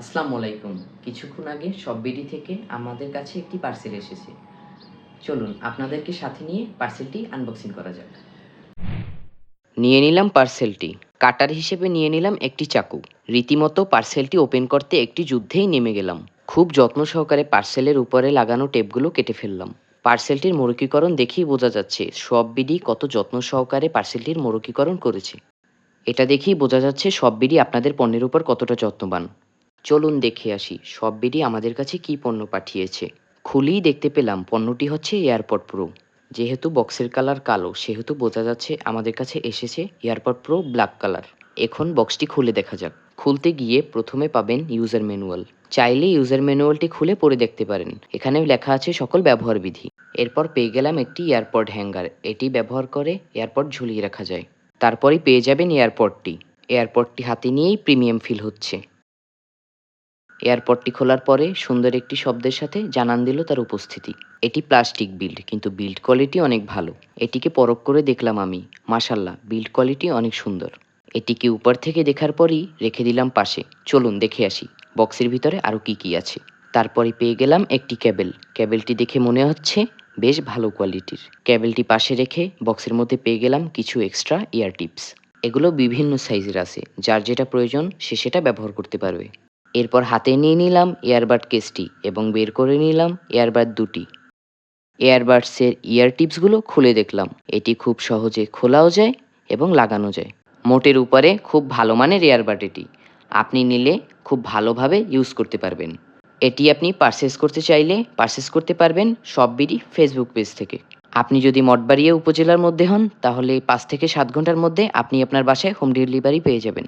আসসালামু আলাইকুম। কিছুক্ষণ আগে সব বিডি থেকে আমাদের কাছে একটি পার্সেল এসেছে। চলুন, আপনাদেরকে সাথে নিয়ে পার্সেলটি আনবক্সিং করা যাক। নিয়ে নিলাম পার্সেলটি। কাটার হিসেবে নিয়ে নিলাম একটি চাকু। রীতিমতো পার্সেলটি ওপেন করতে একটি যুদ্ধেই নেমে গেলাম। খুব যত্ন সহকারে পার্সেলের উপরে লাগানো টেপগুলো কেটে ফেললাম। পার্সেলটির মোড়কীকরণ দেখেই বোঝা যাচ্ছে সব বিডি কত যত্ন সহকারে পার্সেলটির মোড়কীকরণ করেছে। এটা দেখেই বোঝা যাচ্ছে সব বিডি আপনাদের পণ্যের উপর কতটা যত্নবান। চলুন দেখে আসি, সব বিডি আমাদের কাছে কি পণ্য পাঠিয়েছে। খুলেই দেখতে পেলাম, পণ্যটি হচ্ছে এয়ারপড প্রো। যেহেতু বক্সের কালার কালো, সেহেতু বোঝা যাচ্ছে আমাদের কাছে এসেছে এয়ারপড প্রো ব্ল্যাক কালার। এখন বক্সটি খুলে দেখা যাক। খুলতে গিয়ে প্রথমে পাবেন ইউজার ম্যানুয়াল। চাইলে ইউজার ম্যানুয়ালটি খুলে পড়ে দেখতে পারেন। এখানে লেখা আছে সকল ব্যবহার বিধি এরপর পেয়ে গেলাম একটি এয়ারপড হ্যাঙ্গার। এটি ব্যবহার করে এয়ারপড ঝুলিয়ে রাখা যায়। তারপরেই পেয়ে যাবেন এয়ারপডটি। এয়ারপডটি হাতে নিয়েই প্রিমিয়াম ফিল হচ্ছে। এয়ারপডটি খোলার পরে সুন্দর একটি শব্দের সাথে জানান দিল তার উপস্থিতি। এটি প্লাস্টিক বিল্ড, কিন্তু বিল্ড কোয়ালিটি অনেক ভালো। এটিকে পরখ করে দেখলাম আমি। মাশাল্লাহ বিল্ড কোয়ালিটি অনেক সুন্দর। এটিকে উপর থেকে দেখার পরই রেখে দিলাম পাশে। চলুন, দেখে আসি। বক্সের ভিতরে আরও কি কি আছে। তারপরে পেয়ে গেলাম একটি ক্যাবেল। ক্যাবেলটি দেখে মনে হচ্ছে বেশ ভালো কোয়ালিটির। ক্যাবেলটি পাশে রেখে বক্সের মধ্যে পেয়ে গেলাম কিছু এক্সট্রা ইয়ার টিপস। এগুলো বিভিন্ন সাইজের আছে। যার যেটা প্রয়োজন, সে সেটা ব্যবহার করতে পারবে। এরপর হাতে নিয়ে নিলাম এয়ারবাড কেসটি এবং বের করে নিলাম এয়ারবাড দুটি। এয়ারবাডসের ইয়ার টিপসগুলো খুলে দেখলাম। এটি খুব সহজে খোলাও যায় এবং লাগানো যায়। মোটের উপরে খুব ভালো মানের এয়ারবাড এটি। আপনি নিলে খুব ভালোভাবে ইউজ করতে পারবেন। এটি আপনি পারচেস করতে চাইলে পারচেস করতে পারবেন সব বিডি ফেসবুক পেজ থেকে। আপনি যদি মঠবাড়িয়া উপজেলার মধ্যে হন, তাহলে পাঁচ থেকে সাত ঘণ্টার মধ্যে আপনি আপনার বাসায় হোম ডেলিভারি পেয়ে যাবেন।